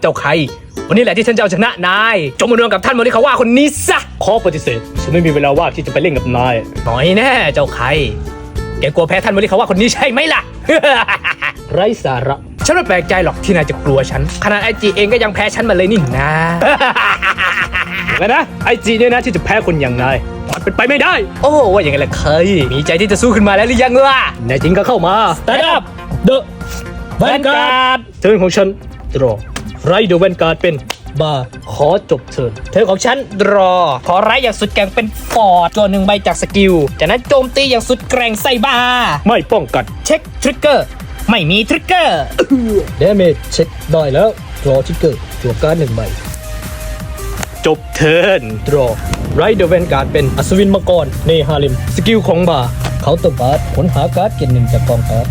เจ้าใคร วันนี้แหละที่ฉันจะเอาชนะนาย จงมาดวลกับท่านโมริคาว่าคนนี้ซะ ขอปฏิเสธ ฉันไม่มีเวลาว่างที่จะไปเล่นกับนาย หน่อยแน่เจ้าใคร แกกลัวแพ้ท่านโมริคาว่าคนนี้ใช่ไหมล่ะ ไร้สาระ ฉันไม่แปลกใจหรอกที่นายจะกลัวฉัน ขนาดไอจีเองก็ยังแพ้ฉันมาเลยนี่นะ แล้วนะไอจีเนี่ยนะที่จะแพ้คนอย่างนายมันเป็นไปไม่ได้ โอ้ว่าอย่างไงล่ะเคย มีใจที่จะสู้ขึ้นมาแล้วหรือยังล่ะแน่จริงก็เข้ามา Stand up The Vanguard เทิร์นของฉัน draw ไรเดอะแวนการ์ดเป็นบาร์ขอจบเทิร์นเธอของฉันรอ ขอไร้อย่างสุดแกร่งเป็นฟอร์ดตัวหนึ่งใบจากสกิล จากนั้นโจมตีอย่างสุดแกร่งใส่บาร์ไม่ป้องกัน เช็คทริกเกอร์ ไม่มีทริกเกอร์ damage เช็คได้แล้ว draw trigger จั่วการ์ดหนึ่งใบจบเทิร์น draw ไรเดอะแวนการ์ดเป็นอัศวินมังกรเนฮาริม สกิลของบาร์เขาตัวบาร์ค้นหาการ์ดเกียรหนึ่งจากกองการ์ด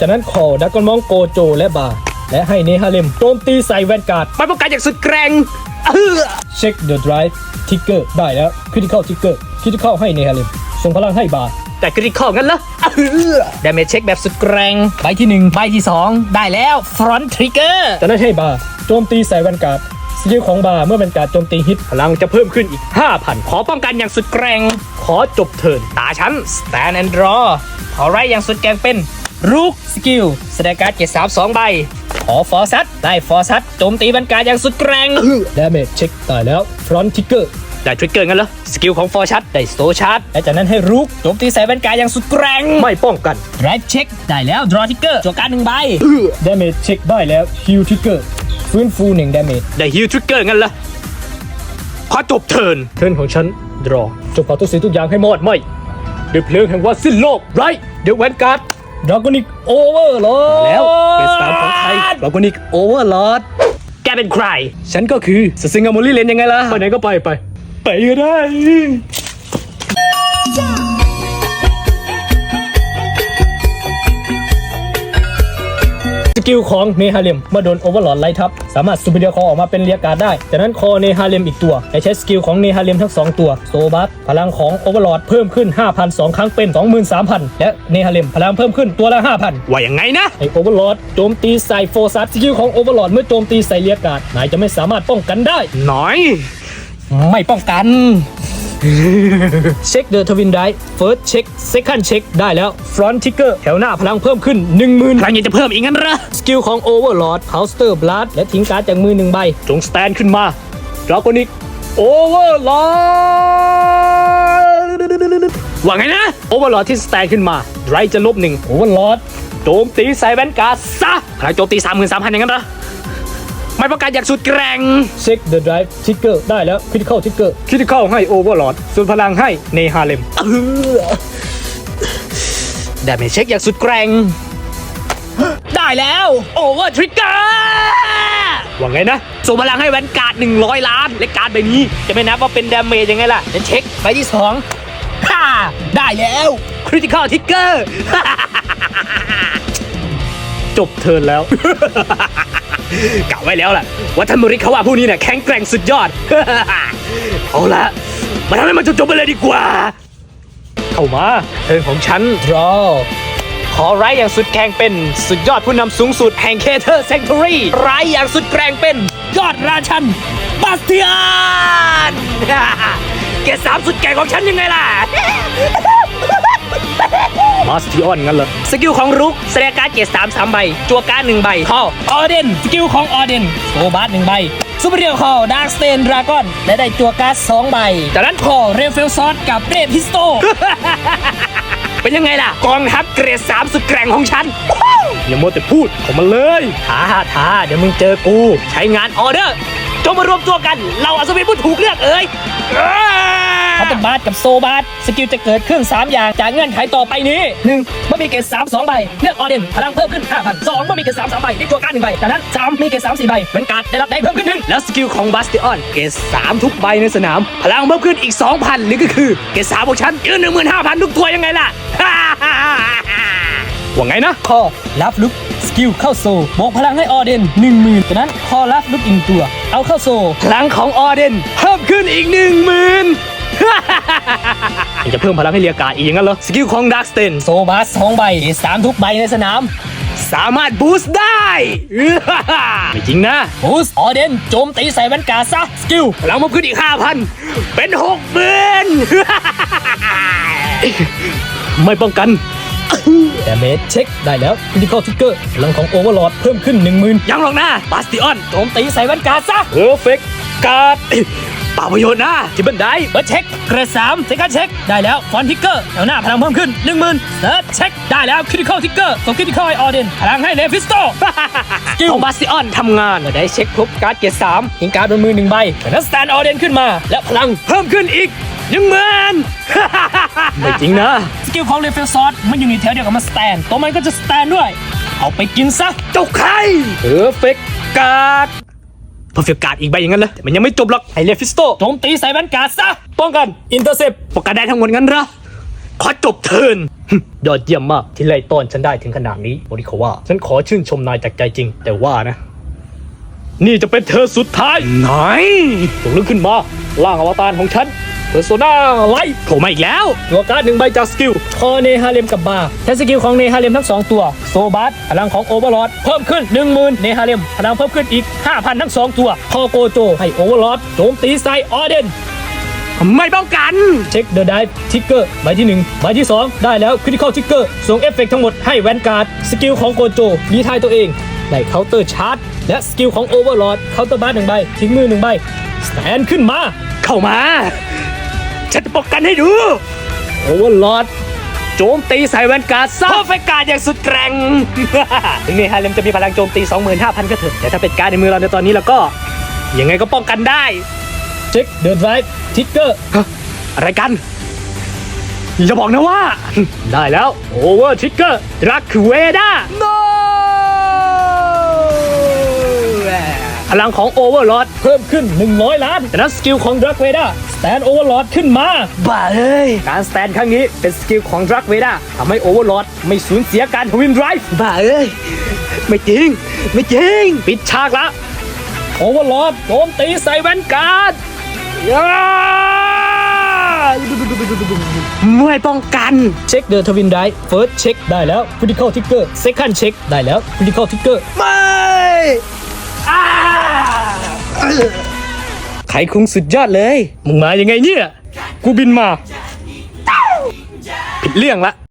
จากนั้นคอดักกอนมองโกโจและบาร์และให้เนฮาริมโจมตีใส่แวนการ์ดไม่ป้องกันอย่างสุดแกร่งอื้อเช็คเดอะ drive ทิกเกอร์ได้แล้วคริติคอลทิกเกอร์คริติคอลให้เนฮาริมส่งพลังให้บาร์แต่กริคองั้นเหรอดาเมจเช็คแบบสุดแกร่งใบที่หนึ่งใบที่สองได้แล้วฟรอนต์ทริกเกอร์จากนั้นให้บาร์โจมตีใส่แวนการ์ดสกิลของบาร์เมื่อแวนการ์ดโจมตีฮิตพลังจะเพิ่มขึ้นอีก 5,000 ขอป้องกันอย่างสุดแกร่ง ขอจบเทิร์นตาฉัน stand and draw ขอไร้อย่างสุดแกร่งเป็น รูกสกิลแสดงการ์ดเกรดสามสองใบ ขอฟอร์ซัตได้ฟอร์ซัตโจมตีบรรการอย่างสุดแกร่งดาเมจเช็คตายแล้วฟรอนทิกเกอร์ได้ทริกเกอร์งั้นเหรอ สกิลของฟอร์ชัดได้สโตชาร์ดและจากนั้นให้รุกโจมตีใส่บรรการอย่างสุดแกร่งไม่ป้องกัน drive check ได้แล้ว draw ทิกเกอร์จั่วการดหนึ่งใบดาเมจเช็คได้แล้วฮิลทิกเกอร์ฟื้นฟูหนึ่งดาเมจได้ฮิลทริกเกอร์งั้นเหรอขอจบเทิร์นเทิร์นของฉัน draw จบเผาทุกสิ่งทุกอย่างให้หมดไหมด้วยเพลิงแห่งวันสิ้นโลกไรเดอะแวนการ์ด ดราก้อนิกโอเวอร์ลอดแล้วเป็นสามของใครดราก้อนิกโอเวอร์ลอดแกเป็นใคร ฉันก็คือสซิงาโมลิเลนยังไงล่ะ ไปไหนก็ไปไป ไปก็ได้ สกิลของเนฮาเลมเมื่อโดนโอเวอร์ลอดไล่ทับ สามารถซูเปอร์เดียคอออกมาเป็นเรียการ์ดได้ จากนั้นคอเนฮาเลมอีกตัวและใช้สกิลของเนฮาเลมทั้ง 2 ตัวโซบัสพลังของโอเวอร์ลอดเพิ่มขึ้น 5,000 2 ครั้งเป็น 23,000 และเนฮาเลมพลังเพิ่มขึ้นตัวละ 5,000 ว่าอย่างไงนะไอโอเวอร์ลอดโจมตีใส่โฟซัสสกิลของโอเวอร์ลอดเมื่อโจมตีใส่เรียการ์ดนายจะไม่สามารถป้องกันได้ หน่อย ไม่ป้องกัน เช็คเดอะทวินไดเฟิร์สเช็คเซคันด์เช็คได้แล้วฟรอนต์ทิกเกอร์แถวหน้าพลังเพิ่มขึ้น 10,000พลังยังจะเพิ่มอีกงั้นเหรอสกิลของโอเวอร์ลอดเคาสเตอร์บลัดและทิ้งการ์ดจากมือหนึ่งใบ จงสแตนขึ้นมาดราโกนิกโอเวอร์ลอดว่าไงนะโอเวอร์ลอดที่สแตนขึ้นมาไรจะลบหนึ่งโอเวอร์ลอดโจมตีใส่แวนการ์ดซะพลังโจมตีสามหมื่นสามพันอย่างนั้นเหรอ ไม่ป้องกันอย่างสุดแกร่งเช็คเดอะไดฟ์ทิกเกอร์ได้แล้วคริติคอลทิกเกอร์คริติคอลให้โอเวอร์ลอดส่วนพลังให้เนฮาเลมดาเมจเช็คอย่างสุดแกร่งได้แล้วโอเวอร์ทริกเกอร์ว่าไงนะส่งพลังให้แวนการ์ด100 ล้าน และการ์ดใบนี้ จะไม่นับว่าเป็นดาเมจยังไงล่ะจะเช็คใบที่2ฮ่าได้แล้วคริติคอลทิกเกอร์จบเทิร์นแล้ว กะไว้แล้วล่ะว่าท่านมริเขาว่าผู้นี้เนี่ยแข็งแกร่งสุดยอด เอาละมาทำให้มันจบๆไปเลยดีกว่า เข้ามาเทิร์นของฉัน draw ขอไร้อย่างสุดแข็งเป็นสุดยอดผู้นำสูงสุดแห่งเคเทอร์เซง t ูรีไร้อย่างสุดแกร่งเป็น ยอดราชันบาสเตียนเกสามสุดแก่งของฉันยังไงล่ะ มาสติออนงั้นเหรอสกิลของรุกแสดงการดเกรดสามสามใบ จัวการดหนึ่งใบคอออเดนสกิลของออเดนโซบาร์หนึ่งใบซูเปอร์เรียลคอดาร์คสเตนดราก้อนและได้จัวการ์ดสองใบ จากนั้นคอเรเฟลซอสกับเรพิสโต เป็นยังไงล่ะ กองทัพเกรดสามสุดแกร่งของฉัน อย่ามัวแต่พูดออกมาเลยท้าท้าเดี๋ยวมึงเจอกู ใช้งานออเดอร์ จงมารวมตัวกัน เราอัศวินผู้ถูกเลือกเอ้ย คัตเตอร์บาสกับโซบาสสกิลจะเกิดขึ้น 3 อย่างจากเงื่อนไขต่อไปนี้ 1. เมื่อมีเกรด3 2ใบเลือกออเดนพลังเพิ่มขึ้น5,000 2. เมื่อมีเกรด3 3ใบได้ตัวการดหนึ่งใบจากนั้น 3 มีเกรด3 4ใบเป็นการได้รับได้เพิ่มขึ้นหนึ่งแล้วสกิลของบาสติออนเกรด3ทุกใบในสนาม พลังเพิ่มขึ้นอีก 2,000หรือก็คือเกรด3ของฉันยืน15,000 ทุกตัวยังไงล่ะว่าไงนะคอรับลุกสกิลเข้าโซบวกพลังให้ออเดนหนึ่งหมื่นจากนั้นคอรับลุกอินตัว เอาเข้าโซ พลังของออเดนเพิ่มขึ้นอีกหนึ่งหมื่น จะเพิ่มพลังให้เรียกการ์ดอีกอย่างนั้นเหรอ สกิลของดักสเตนโซบาสสองใบเกรดสามทุกใบในสนาม สามารถบูสต์ได้ ไม่จริงนะ บูสออเดนโจมตีใส่แวนการ์ดซะ สกิลพลังมันขึ้นอีก5,000เป็นหกหมื่นไม่ป้องกันแต่เมจเช็คได้แล้วคริติคอลทิกเกอร์พลังของโอเวอร์ลอดเพิ่มขึ้น 10,000 ยังหรอกนะบาสติออนโจมตีใส่แวนการ์ดซะเพอร์เฟกการ์ด ป่าประโยชน์นะที่บันไดเบิร์ดเช็คเกรดสามเซคันเช็คได้แล้วฟอนทิกเกอร์แถวหน้าพลังเพิ่มขึ้น 10,000เซิร์ชเช็คได้แล้วคริติคอลทิกเกอร์ส่งคริติคอลให้ออเดนพลังให้เลฟิสโตสกิลของบาสติออนทำงานได้เช็คครบการ์ดเกียร์สามยิงการ์ดบนมือหนึ่งใบจากนั้นสแตนออเดนขึ้นมา และพลังเพิ่มขึ้นอีกหนึ่งหมื่นไม่จริงนะ สกิลของเลฟิสซอสมันอยู่ในแถวเดียวกับมันสแตนตัวมันก็จะสแตนด้วย เอาไปกินซะเจ้าใครเพอร์เฟกการ์ด เพอร์เฟกการ์ดอีกใบอย่างนั้นเลยแต่มันยังไม่จบหรอกไอเลฟิสโตโจมตีใส่แวนการ์ดซะป้องกันอินเตอร์เซปป้องกันได้ทั้งหมดงั้นเหรอขอจบเทิร์นยอดเยี่ยมมากที่ไล่ต้อนฉันได้ถึงขนาดนี้โมริโควาฉันขอชื่นชมนายจากใจจริง แต่ว่านะ นี่จะเป็นเธอสุดท้ายไหนจงลุกขึ้นมาล่างอวตารของฉัน เพอร์โซนาไลท์โผล่มาอีกแล้วตัวการ์ดหนึ่งใบจากสกิลคอเนฮาเลมกับบาร์ใช้สกิลของเนฮาเลมทั้ง 2 ตัว โซบัสพลังของโอเวอร์ลอดเพิ่มขึ้น 10,000 เนฮาเลมพลังเพิ่มขึ้นอีก 5,000 ทั้ง 2 ตัวคอโกโจ ให้โอเวอร์ลอดโจมตีใส่ออเดนไม่ป้องกัน เช็คเดอะไดฟ์ทิกเกอร์ใบที่1ใบที่ 2 ได้แล้วคริติคอลทิกเกอร์ส่งเอฟเฟกทั้งหมดให้แวนการ์ดสกิลของโกโจรีทายตัวเองได้เคาน์เตอร์ชาร์จและสกิลของโอเวอร์ลอดเคาน์เตอร์บาร์หนึ่งใบทิ้งมือหนึ่งใบสแตนขึ้นมา เข้ามา ฉันจะป้องกันให้ดูโอเวอร์ลอดโจมตีใส่แวนการ์ดซะเพอร์เฟกการ์ดอย่างสุดแกร่ง ถึงเนฮาเลมจะมีพลังโจมตี 25,000 ก็เถอะ แต่ถ้าเป็นการ์ดในมือเราในตอนนี้แล้วก็ ยังไงก็ป้องกันได้เช็คเดอะไดฟ์ทิกเกอร์ฮะอะไรกัน อย่าบอกนะว่า ได้แล้วโอเวอร์ทิกเกอร์รักเวด้า no พลังของโอเวอร์ลอดเพิ่มขึ้น 100 ล้านแต่นั้นสกิลของดรักเวด้าสแตนโอเวอร์ลอดขึ้นมา บ้าเอ้ยการสแตนครั้งนี้เป็นสกิลของดรักเวด้าทำให้โอเวอร์ลอดไม่สูญเสียการทวินไดรฟ์บ้าเอ้ย ไม่จริง ไม่จริง ปิดฉากละโอเวอร์ลอดโจมตีใส่แวนการ์ดย่าไม่ป้องกันเช็คเดอะทวินไดเฟิร์สเช็คได้แล้วคริติคอลทิกเกอร์เซคันด์เช็คได้แล้วคริติคอลทิกเกอร์ไม่อ้า ไขคุงสุดยอดเลย มึงมายังไงเนี่ย กูบินมา ผิดเรื่องละ